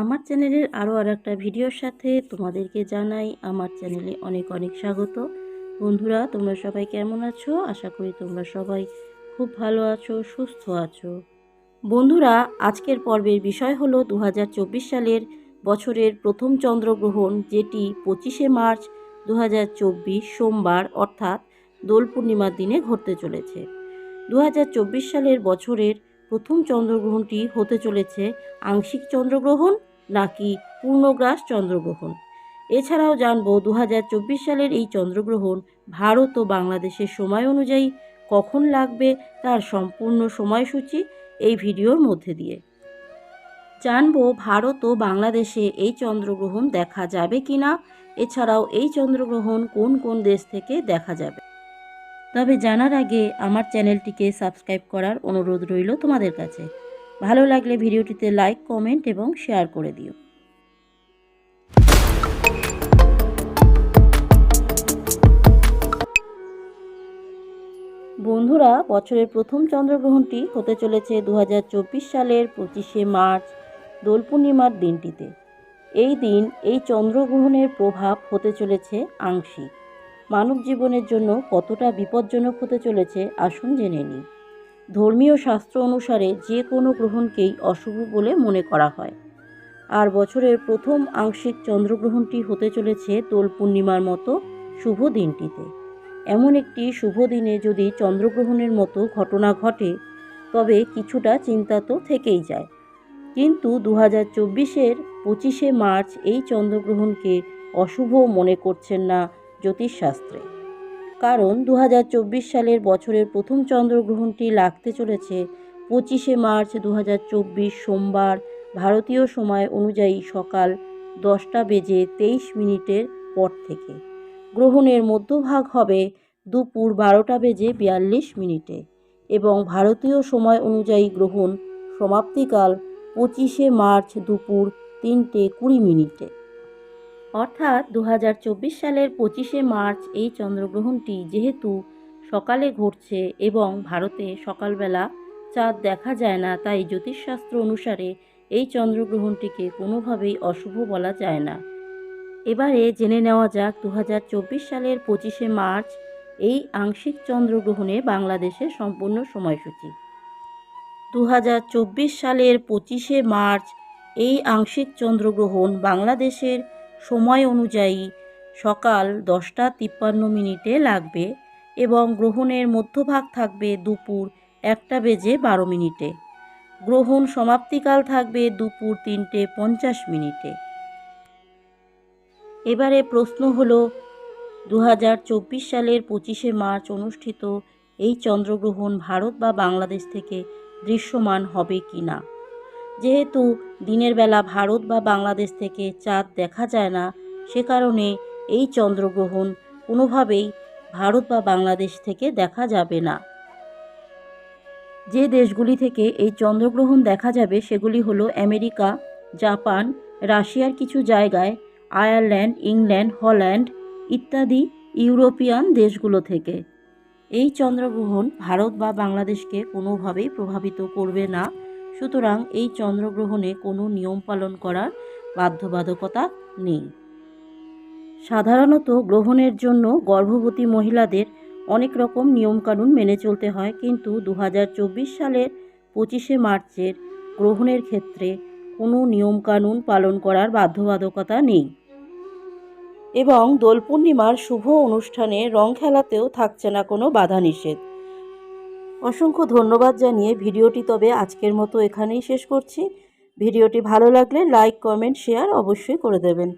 আমার চ্যানেলের আরও আর একটা ভিডিওর সাথে তোমাদেরকে জানাই, আমার চ্যানেলে অনেক অনেক স্বাগত। বন্ধুরা, তোমরা সবাই কেমন আছো? আশা করি তোমরা সবাই খুব ভালো আছো, সুস্থ আছো। বন্ধুরা, আজকের পর্বের বিষয় হলো দু হাজার চব্বিশ সালের বছরের প্রথম চন্দ্রগ্রহণ, যেটি পঁচিশে মার্চ দু হাজার চব্বিশ সোমবার, অর্থাৎ দোল পূর্ণিমার দিনে ঘটতে চলেছে। দু হাজার চব্বিশ সালের বছরের প্রথম চন্দ্রগ্রহণটি হতে চলেছে আংশিক চন্দ্রগ্রহণ নাকি পূর্ণগ্রাস চন্দ্রগ্রহণ। এছাড়াও জানব দু হাজার চব্বিশ সালের এই চন্দ্রগ্রহণ ভারত ও বাংলাদেশের সময় অনুযায়ী কখন লাগবে তার সম্পূর্ণ সময়সূচি এই ভিডিওর মধ্যে দিয়ে। জানব ভারত ও বাংলাদেশে এই চন্দ্রগ্রহণ দেখা যাবে কি না এছাড়াও এই চন্দ্রগ্রহণ কোন কোন দেশ থেকে দেখা যাবে? তবে জানার আগে আমার চ্যানেলটিকে সাবস্ক্রাইব করার অনুরোধ রইল তোমাদের কাছে। ভালো লাগলে ভিডিওটিতে লাইক, কমেন্ট এবং শেয়ার করে দিও। বন্ধুরা, বছরের প্রথম চন্দ্রগ্রহণটি হতে চলেছে দু হাজার চব্বিশ সালের পঁচিশে মার্চ, দোল পূর্ণিমার দিনটিতে। এই দিন এই চন্দ্রগ্রহণের প্রভাব হতে চলেছে আংশিক। মানব জীবনের জন্য কতটা বিপজ্জনক হতে চলেছে আসুন জেনে নিই। ধর্মীয় শাস্ত্র অনুসারে যে কোনো গ্রহণকেই অশুভ বলে মনে করা হয়। আর বছরের প্রথম আংশিক চন্দ্রগ্রহণটি হতে চলেছে দোল পূর্ণিমার মতো শুভ দিনটিতে। এমন একটি শুভ দিনে যদি চন্দ্রগ্রহণের মতো ঘটনা ঘটে, তবে কিছুটা চিন্তা তো থেকেই যায়। কিন্তু দু হাজার চব্বিশের পঁচিশে মার্চ এই চন্দ্রগ্রহণকে অশুভ মনে করছেন না জ্যোতিষশাস্ত্রে। কারণ দু হাজার চব্বিশ সালের বছরের প্রথম চন্দ্রগ্রহণটি লাগতে চলেছে পঁচিশে মার্চ দু হাজার চব্বিশ সোমবার, ভারতীয় সময় অনুযায়ী সকাল দশটা বেজে তেইশ মিনিটের পর থেকে। গ্রহণের মধ্যভাগ হবে দুপুর বারোটা বেজে বিয়াল্লিশ মিনিটে এবং ভারতীয় সময় অনুযায়ী গ্রহণ সমাপ্তিকাল পঁচিশে মার্চ দুপুর তিনটে কুড়ি মিনিটে। অর্থাৎ দু হাজার চব্বিশ সালের পঁচিশে মার্চ এই চন্দ্রগ্রহণটি যেহেতু সকালে ঘটছে এবং ভারতে সকালবেলা চাঁদ দেখা যায় না, তাই জ্যোতিষশাস্ত্র অনুসারে এই চন্দ্রগ্রহণটিকে কোনোভাবেই অশুভ বলা যায় না। এবারে জেনে নেওয়া যাক দু হাজার চব্বিশ সালের পঁচিশে মার্চ এই আংশিক চন্দ্রগ্রহণে বাংলাদেশের সম্পূর্ণ সময়সূচি। দু হাজার চব্বিশ সালের পঁচিশে মার্চ এই আংশিক চন্দ্রগ্রহণ বাংলাদেশের সময় অনুযায়ী সকাল দশটা তিপ্পান্ন মিনিটে লাগবে এবং গ্রহণের মধ্যভাগ থাকবে দুপুর একটা বেজে বারো মিনিটে। গ্রহণ সমাপ্তিকাল থাকবে দুপুর তিনটে পঞ্চাশ মিনিটে। এবারে প্রশ্ন হলো দু সালের পঁচিশে মার্চ অনুষ্ঠিত এই চন্দ্রগ্রহণ ভারত বা বাংলাদেশ থেকে দৃশ্যমান হবে কি না যেহেতু দিনের বেলা ভারত বা বাংলাদেশ থেকে চাঁদ দেখা যায় না, সে কারণে এই চন্দ্রগ্রহণ কোনোভাবেই ভারত বা বাংলাদেশ থেকে দেখা যাবে না। যে দেশগুলি থেকে এই চন্দ্রগ্রহণ দেখা যাবে সেগুলি হলো আমেরিকা, জাপান, রাশিয়ার কিছু জায়গায়, আয়ারল্যান্ড, ইংল্যান্ড, হল্যান্ড ইত্যাদি ইউরোপিয়ান দেশগুলো থেকে। এই চন্দ্রগ্রহণ ভারত বা বাংলাদেশকে কোনোভাবেই প্রভাবিত করবে না। সুতরাং এই চন্দ্রগ্রহণে কোনো নিয়ম পালন করার বাধ্যবাধকতা নেই। সাধারণত গ্রহণের জন্য গর্ভবতী মহিলাদের অনেক রকম নিয়মকানুন মেনে চলতে হয়, কিন্তু দু হাজার চব্বিশ সালের পঁচিশে মার্চের গ্রহণের ক্ষেত্রে কোনো নিয়মকানুন পালন করার বাধ্যবাধকতা নেই। এবং দোল পূর্ণিমার শুভ অনুষ্ঠানে রং খেলাতেও থাকছে না কোনো বাধা নিষেধ। অসংখ্য ধন্যবাদ জানিয়ে ভিডিওটি তবে আজকের মতো এখানেই শেষ করছি। ভিডিওটি ভালো লাগলে লাইক, কমেন্ট, শেয়ার অবশ্যই করে দেবেন।